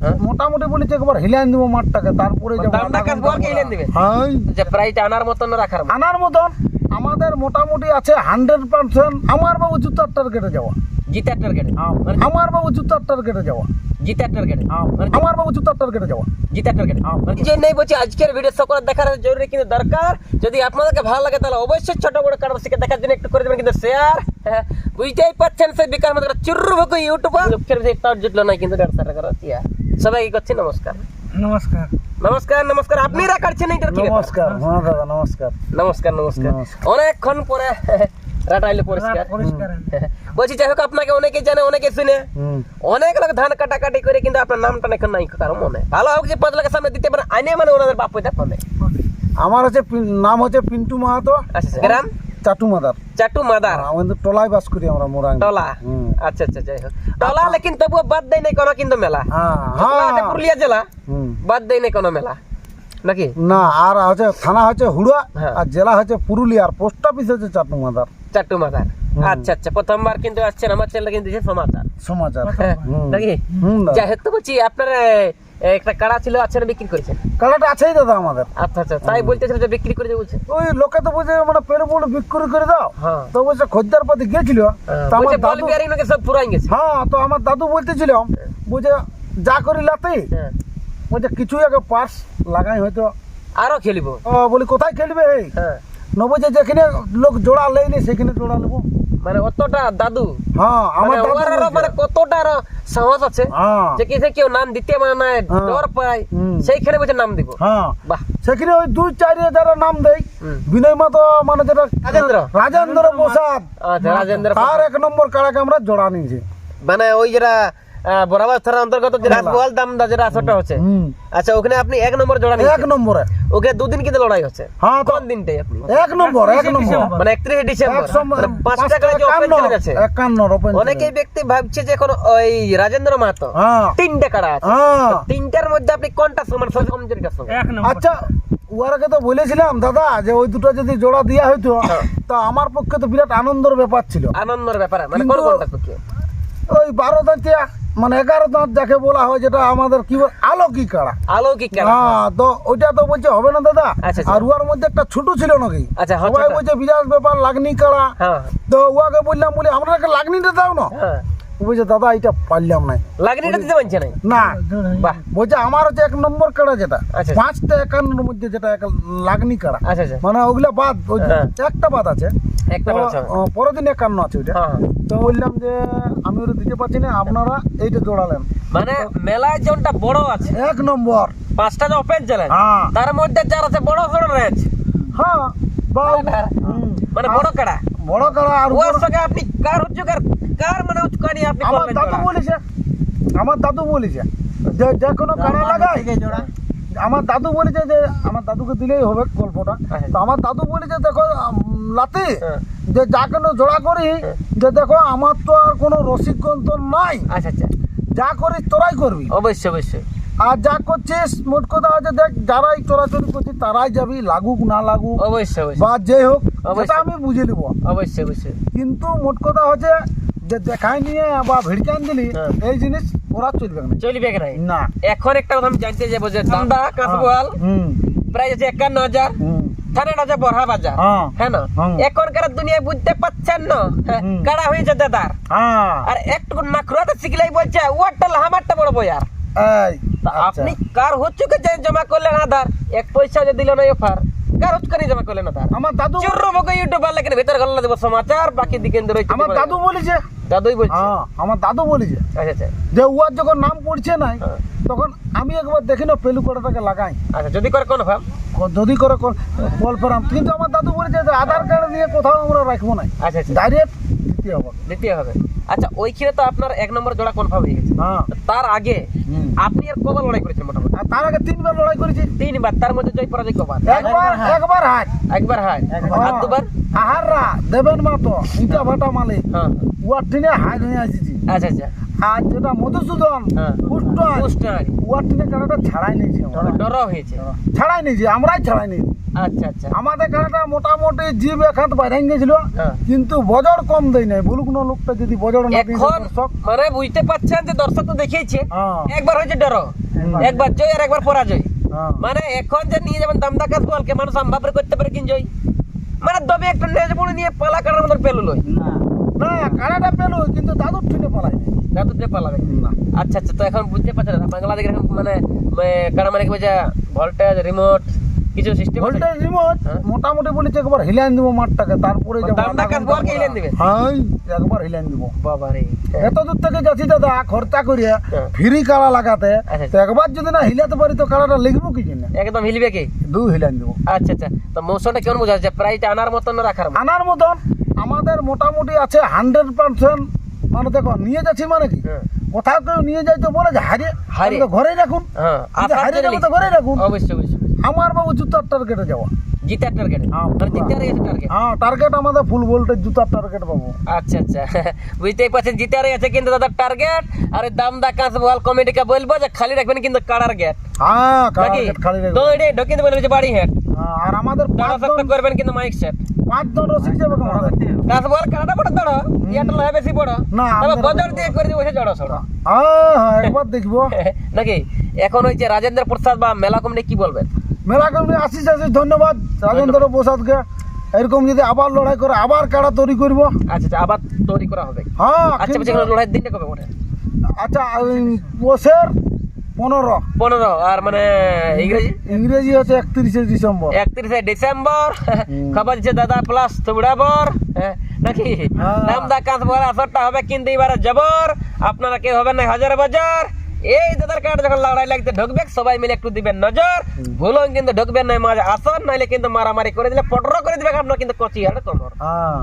হ্যাঁ? মোটামুটি বলেছে একবার হিলান দিব মাঠটাকে তারপরে যে? হ্যাঁ আনার মতন রাখার আনার মতন। আমাদের মোটামুটি আছে হান্ড্রেড পার্সেন্ট আমার বাবু জুতার টার্গেটে যাওয়া। জিতার টার্গেটে মানে আমার বাবু জুতার টার্গেটে যাওয়া। জিতার টার্গেটে মানে আমার বাবু জুতার টার্গেটে যাওয়া। জিতার টার্গেটে যে নেই বলছি আজকের ভিডিও সকলে দেখার জরুরি কিন্তু দরকার। যদি আপনাদেরকে ভালো লাগে তাহলে অবশ্যই ছোট বড় কারণ দেখার জন্য একটু করে দেবেন কিন্তু শেয়ার বুঝতেই পাচ্ছেন সেই বিকাশ আমাদের চুরু ভুকু ইউটিউবার লোকের একটাও নাই কিন্তু চেয়ার সবাইকে করছি নমস্কার। নমস্কার। নমস্কার নমস্কার। আপনি রাখাচ্ছেন এইটার কি নমস্কার হ্যাঁ দাদা নমস্কার। নমস্কার নমস্কার। অনেকক্ষণ পরে রাটাইলে পরিষ্কার। বলছি যাই হোক আপনাকে অনেকে জানে অনেকে শুনে। অনেক লোক ধান কাটাকাটি করে কিন্তু আপনার নামটা এখন নাই কারও মনে। ভালো হোক যে পাঁচ লাখের সামনে দিতে পারে আইনে মানে ওনাদের বাপ ফোনে আমার হচ্ছে নাম হচ্ছে পিন্টু মাহাতো। আচ্ছা গ্রাম? চাটু মাদার। চাটু মাদার? আমাদের টোলায় বাস করি আমরা মোরাং টলা? আচ্ছা আচ্ছা যাই হোক। টলা লেকিন তবুও বাদ দেয় নাই কোনো কিন্তু মেলা। হ্যাঁ হ্যাঁ। পুরুলিয়া জেলা বাদ দেয় নাই কোনো মেলা। নাকি? না আর হচ্ছে থানা হচ্ছে হুড়া হ্যাঁ। আর জেলা হচ্ছে পুরুলিয়ার পোস্ট অফিস হচ্ছে চাটু মাদার। চাটু মাদার। আচ্ছা আচ্ছা প্রথমবার কিন্তু আসছেন আমার চ্যানেল কিন্তু সমাচার। সমাচার। হ্যাঁ, নাকি? যাই হোক তো বলছি আপনার একটা কাড়া ছিল আছেন বিক্রি করেছেন কালাটা আছেই দাদা আমাদের। আচ্ছা আচ্ছা তাই বলতেছিল যে বিক্রি করে বলছে। ওই লোকে তো বলছে মানে পেরে বলে বিক্রি করে দাও। হ্যাঁ। তো বলছে খদ্দার পাতি গেছিল তো আমার দাদু বিয়ারিং নাকি সব পুরাই গেছে। হ্যাঁ তো আমার দাদু বলতেছিল বলছে যা করি লাতে। হ্যাঁ। বলছে কিছু আগে পার্স লাগাই হয়তো। আরও খেলিব। বলি কোথায় খেলবে এই? হ্যাঁ। ন বলছে যেখানে লোক জোড়া লেয়নি সেখানে জোড়া নেব। মানে অতটা দাদু। হ্যাঁ আমার মানে দাদু। মানে কতটা সাহস আছে হ্যাঁ। যে কিসে কেউ নাম দিতে মানে না হ্যাঁ। ডর পায় সেইখানে নাম দিব। হ্যাঁ। বাহ। সেখানে ওই দুই চারি যারা নাম দেয় বিনয় মাতো মানে যেটা রাজেন্দ্র। রাজেন্দ্র প্রসাদ। আচ্ছা রাজেন্দ্র তার এক নম্বর কাড়াকে আমরা জোড়া নিয়েছি। মানে ওই যেটা আহ, বরাবর থানার অন্তর্গত যে রাজবহাল দামদা আসরটা হচ্ছে। আচ্ছা ওখানে আপনি এক নম্বর জোড়া এক নম্বরে। ওকে দুদিন কিন্তু লড়াই হচ্ছে। হ্যাঁ কোন দিনটাই আপনি? এক নম্বর এক নম্বর। মানে একত্রিশে ডিসেম্বর। একশো মানে পাঁচ টাকা যে ওপেন চলে যাচ্ছে। ওপেন অনেকেই ব্যক্তি ভাবছে যে এখন ওই রাজেন্দ্র মাহাতো। হ্যাঁ। তিনটে কাড়া আছে? হ্যাঁ। তিনটার মধ্যে আপনি কোনটা সমান? আচ্ছা ওয়ারকে তো বলেছিলাম দাদা যে ওই দুটো যদি জোড়া দেওয়া হইতো হ্যাঁ। তো আমার পক্ষে তো বিরাট আনন্দের ব্যাপার ছিল। আনন্দের ব্যাপারে মানে কোন কোনটা ওই বারো দাঁতিয়া মানে এগারো দাঁত যাকে বলা হয় যেটা আমাদের কি বলে আলোকি কাড়া আলৌকিক কাড়া হ্যাঁ তো ওইটা তো বলছে হবে না দাদা? আচ্ছা, আচ্ছা। আর উয়ার মধ্যে একটা ছোট ছিল নাকি? আচ্ছা হ্যাঁ সবাই বলছে বিরাট ব্যাপার লাগনি কাড়া। হ্যাঁ। তো উয়াকে বললাম বলি আমরা একটা লাগনিটা দাও না? হ্যাঁ। বলছে দাদা এটা পারলাম না। লাগনিটা দিতে পারছে নাই? না। বাহ। বলছে আমার হচ্ছে এক নম্বর কাড়া যেটা আচ্ছা। পাঁচটা একান্নর মধ্যে যেটা এক লাগনি কাড়া। আচ্ছা আচ্ছা। মানে ওগুলা বাদ হ্যাঁ। একটা বাদ আছে। পরের দিন একান্ন আছে ওইটা। হ্যাঁ হ্যাঁ। তো বললাম যে আমি ওটা দিতে পারছি না আপনারা এইটা জোড়ালেন। মানে মেলায় যেটা বড় আছে এক নম্বর। পাঁচটা যে ওপেন হ্যাঁ। তার মধ্যে যার আছে বড় বড় রেঞ্জ হ্যাঁ মানে বড় কাড়া। বড় কাড়া আর ওর উপর- সঙ্গে আপনি কার উচ্চকার কার মানে উচ্চকানি আপনি আমার দাদু বলেছে। আমার দাদু বলেছে। যে যে কোনো কাড়া লাগাই। আমার দাদু বলেছে যে আমার দাদুকে দিলেই হবে গল্পটা। আচ্ছা। তো আমার দাদু বলেছে দেখো লাতি হ্যাঁ। যে যা কেন জোড়া করি যে দেখো আমার তো আর কোনো রসিকগঞ্জ তো নাই। আচ্ছা আচ্ছা। যা করিস তোরাই করবি। অবশ্যই অবশ্যই। আর যা করছিস মোট কথা আছে দেখ যারাই চোরাচুরি করছিস তারাই যাবি লাগুক না লাগুক। অবশ্যই বা যে হোক। সেটা আমি বুঝে নিব। অবশ্যই অবশ্যই। কিন্তু মোট কথা হচ্ছে যে দেখাই নিয়ে বা ভিড়কান দিলি হ্যাঁ। এই জিনিস ওরা চলবে না। চলবে নাই না। এখন একটা কথা আমি জানতে যাব যে দামদা কাঁচবোয়াল প্রায় আছে একান্ন হাজার থানাটা আছে বড়া বাজার। হ্যাঁ। হ্যাঁ না? এখনকার দুনিয়ায় বুঝতে পাচ্ছেন না। হ্যাঁ, কাড়া হয়েছে দাদার হ্যাঁ। আর একটু নাকড়াতে শিখলেই বলছে ওয়ারটা হামারটা বড় বয়ার। এই তা আচ্ছা। আপনি কার হচ্ছে যে জমা করলেন আধার এক পয়সা যে দিল না কার হচ্ছে জমা করলেন আধার? আমার দাদু চুরো মগে ইউটিউব ভিতর গল্লা দেব সমাচার বাকি দিকে রয়েছে আমার দাদু বলেছে দাদুই বলছে। হ্যাঁ আমার দাদু বলেছে। আচ্ছা আচ্ছা। যে উয়ার যখন নাম পড়ছে নাই হ্যাঁ। তখন আমি একবার দেখি না পেলু কটাটাকে লাগাই। আচ্ছা যদি করে কোনো ভাব যদি করে কল ফেরাম কিন্তু আমার দাদু বলেছে যে আধার কার্ড নিয়ে কোথাও আমরা রাখব না আচ্ছা আচ্ছা। ডাইরেক্ট দিতে হবে। দ্বিতীয় হবে। আচ্ছা ওইখানে তো আপনার এক নম্বর জোড়া কনফার্ম হয়ে গেছে। হ্যাঁ। তার আগে আপনি আর কবার লড়াই করেছেন মোটামুটি? তার আগে তিনবার লড়াই করেছি। তিনবার তার মধ্যে জয় পরাজয় কবার? একবার একবার হাট একবার হয় আর দুবার? আহাররা দেবেন মাতো ইটা ভাটা মালিক। হ্যাঁ। উয়ার টিনে হাইট হয়ে আসিছি। আচ্ছা আচ্ছা। আর যেটা মধুসূদন হ্যাঁ। পুষ্টারি উয়ার টিনে কারাটা ছাড়াই নিয়েছি। ডর হয়েছে। ছাড়াই নিয়েছি আমরাই ছাড়াই নিয়েছি আচ্ছা আচ্ছা। আমাদের কাড়াটা মোটামুটি জিভ এখান বাইরে গেছিল হ্যাঁ। কিন্তু বজর কম দেয় নাই। বলুক না লোকটা যদি বজর না এখন দর্শক মানে বুঝতে পারছেন যে দর্শক তো দেখিয়েছে। হ্যাঁ। একবার হয়েছে ডর। একবার। জয় আর একবার পরাজয়। মানে এখন যে নিয়ে যাবেন দাম দাকাত বলকে মানুষ সম্ভাবরে করতে পারে কিন জয় মানে দবে একটা নেজ বলে নিয়ে পালা কাটার মতো পেল লই। না। কাড়াটা পেল কিন্তু দাদুর ঠিনে পালাবে না আচ্ছা আচ্ছা তো এখন বুঝতে পারছেন এরকম মানে মানে কি ভোল্টেজ রিমোট কিছু সিস্টেম ভোল্টেজ রিমোট। মোটামুটি বলেছে একবার হিলাইন দিব মাঠটাকে তারপরে মানে। হিলাইন দিবে? হ্যাঁ একবার হিলাইন দিব বাবা রে এত দূর থেকে যাচ্ছি দাদা খরচা করিয়া হ্যাঁ। ফ্রি কাড়া লাগাতে আচ্ছা। তো একবার যদি না হিলাতে পারি তো কাড়াটা লিখব কি জন্য একদম হিলবে কি দু হিলাইন দিব আচ্ছা আচ্ছা তো মৌসুমটা কেমন বোঝা যাচ্ছে প্রাইসটা আনার মতন না রাখার আনার মতন আমাদের মোটামুটি আছে হান্ড্রেড পার্সেন্ট মানে দেখো নিয়ে যাচ্ছি মানে কি? হ্যাঁ। কোথাও কেউ নিয়ে যাই তো বলে যে হারিয়ে হারিয়ে। ঘরেই রাখুন। হ্যাঁ হারিয়ে যাব তো ঘরেই রাখুন। অবশ্যই অবশ্যই আমার বাবু জুতার টার্গেটে যাওয়া। জিতার টার্গেট হ্যাঁ, মানে জিতার টার্গেট হ্যাঁ টার্গেট আমাদের ফুল ভোল্টেজ জুতার টার্গেট পাবো আচ্ছা আচ্ছা। বুঝতেই পারছেন জিতারই আছে কিন্তু দাদা টার্গেট আর দাম দা কাঁচ বল কমিটিকে বলব যে খালি রাখবেন কিন্তু কাড়ার গেট হ্যাঁ খালি রাখব তো এটা দেবেন যে বাড়ি হেড হ্যাঁ, আর আমাদের দাঁড়া সত্য করবেন কিন্তু মাইক সেট পাঁচজন রসিক যাবে বল বড় দড়। ইয়াটা লয় বেশি বড় না, তবে দিয়ে করে দিব সে জড় সড় হ্যাঁ হ্যাঁ একবার দেখব। নাকি? এখন হচ্ছে রাজেন্দ্র প্রসাদ বা মেলা কমিটি কি বলবেন? মেলা কমিটি আসিস আসিস ধন্যবাদ। রাজেন্দ্র প্রসাদকে। এরকম যদি আবার লড়াই করে আবার কাড়া তৈরি করব? আচ্ছা আচ্ছা আবার তৈরি করা হবে। হ্যাঁ আচ্ছা লড়াইয়ের দিনটা কবে ওঠে আচ্ছা পোষের পনেরো। পনেরো আর মানে ইংরেজি? ইংরেজি হচ্ছে একত্রিশে ডিসেম্বর। একত্রিশে ডিসেম্বর খবর দিচ্ছে দাদা প্লাস তুবড়াবর হ্যাঁ, নাকি? হ্যাঁ। নামদা কাঁচ আসরটা হবে কিন্তু এবারে জবর আপনারা কেউ হবেন না হাজার বাজার এই দাদার কার্ড যখন লড়াই লাগতে ঢুকবে সবাই মিলে একটু দিবেন নজর। ভুলও কিন্তু ঢুকবেন না মাঝে আসর নাইলে কিন্তু মারামারি করে দিলে পটর করে দিবে আপনার কিন্তু কচি হাড় কমর। হ্যাঁ।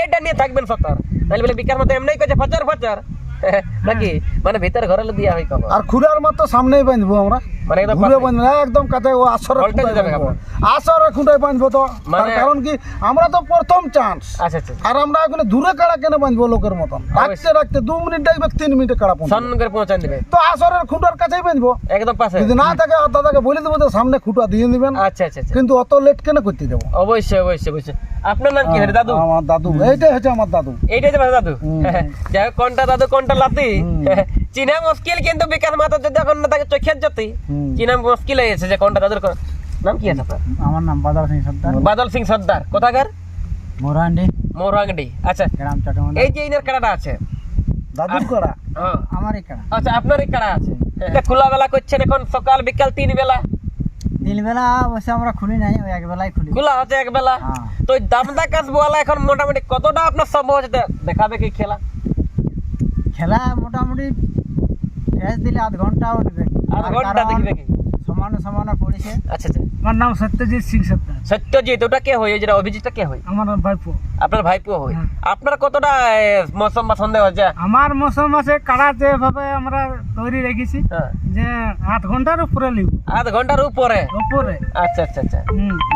এইটা নিয়ে থাকবেন সতর। নাহলে বলে বিকাশ মতো এমনি করছে ফচার ফচার। নাকি মানে ভিতর ঘরে দিয়া হয় আর খুঁড়ার মতো সামনেই বাঁধবো আমরা। মানে একদম ঘুরে পাশে। না, একদম কাছে ও আসরে ভোল্টেজ খুঁটায় আসরে খুঁটায় বাঁধবো তো। মানে- কারণ কি আমরা তো প্রথম চান্স আচ্ছা আচ্ছা আর আমরা দূরে কাড়া কেন বাঁধবো লোকের মতন? রাখতে রাখতে দু মিনিট ডাকবে তিন মিনিটে কাড়া সন্ন করে পৌঁছান দিবে। তো আসরের খুঁটার কাছেই বাঁধবো। একদম পাশে। যদি না থাকে দাদাকে বলে দেবো তো সামনে খুঁটা দিয়ে দিবেন। আচ্ছা আচ্ছা আচ্ছা। কিন্তু অত লেট কেন করতে দেবো। অবশ্যই অবশ্যই অবশ্যই। আপনার নাম কি? দাদু? আমার দাদু। এইটাই হচ্ছে আমার দাদু। এইটাই যে দাদু। যাই কোনটা দাদু কোনটা লাতি। চিনা মুশকিল কিন্তু বিকাশ মাতা যদি এখন না থাকে চোখের জ্যোতি। চিনা মুশকিল হয়ে গেছে যে কোনটা তাদের নাম কি আছে আপনার? আমার নাম বাদল সিং সর্দার। বাদল সিং সর্দার। কোথাকার? মোরান্ডি মৌরাঙ্গডি আচ্ছা। গ্রাম চট্টগ্রাম। এই যে ইনার কাড়াটা আছে। দাদুর করা হ্যাঁ। আমারই কাড়া। আচ্ছা আপনারই কাড়া আছে। এটা খোলা বেলা করছেন এখন সকাল বিকাল তিন বেলা? তিন বেলা অবশ্যই আমরা খুলি নাই ওই এক বেলায় খুলি। খোলা হচ্ছে এক বেলা? হ্যাঁ। তো দামদা কাজ বলা এখন মোটামুটি কতটা আপনার সম্ভব হচ্ছে? দেখাবে কি খেলা। খেলা মোটামুটি টেস্ট দিলে আধ ঘন্টাও নেবে আধ ঘণ্টা দেখবে কি? সমানে সমানে পড়েছে। আচ্ছা আচ্ছা। আমার নাম সত্যজিৎ সিং সর্দার। সত্যজিৎ ওটা কে হয়? যেটা অভিজিৎটা কে হয়? আমার ভাইপো। আপনার ভাইপো হয়? হ্যাঁ। আপনার কতটা মৌসুম বা সন্দেহ হচ্ছে আমার মৌসুম আছে কাড়া যেভাবে আমরা তৈরি রেখেছি হ্যাঁ। যে আধ ঘণ্টার উপরে লিব আধ ঘণ্টার উপরে? উপরে। আচ্ছা আচ্ছা আচ্ছা।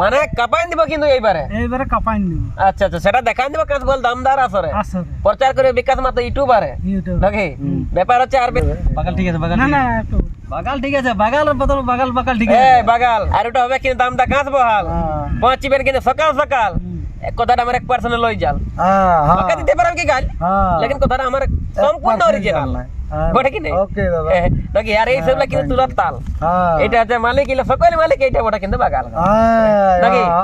মানে কাপাই দিব কিন্তু এইবারে? এইবারে কাপাই নিব আচ্ছা আচ্ছা। সেটা দেখাই দিব কাজ বল দামদার আসরে। আসরে। প্রচার করে বিকাশ মাত্র ইউটিউবারে? ইউটিউব। নাকি? ব্যাপার হচ্ছে আর বাগাল ঠিক আছে বাগাল না না বাগাল ঠিক আছে বাগাল বদল বাগাল বাগাল ঠিক এই বাগাল আর ওটা হবে কিন্তু দামটা কাঁচ বহাল। পৌঁছিবেন কিন্তু সকাল সকাল। এক কথাটা আমার এক পার্সেন্ট লই যাল হ্যাঁ ওকে দিতে পারবেন কি গাল? হ্যাঁ। লেকিন কথাটা আমার সম্পূর্ণ অরিজিনাল বটে কি নেই ওকে দাদা। নাকি আর এই সবগুলা কিন্তু তুলার তাল হ্যাঁ। এটা হচ্ছে মালিক ইলে সকল মালিক এইটা ওটা কিন্তু বাগাল। হ্যাঁ নাকি? হ্যাঁ।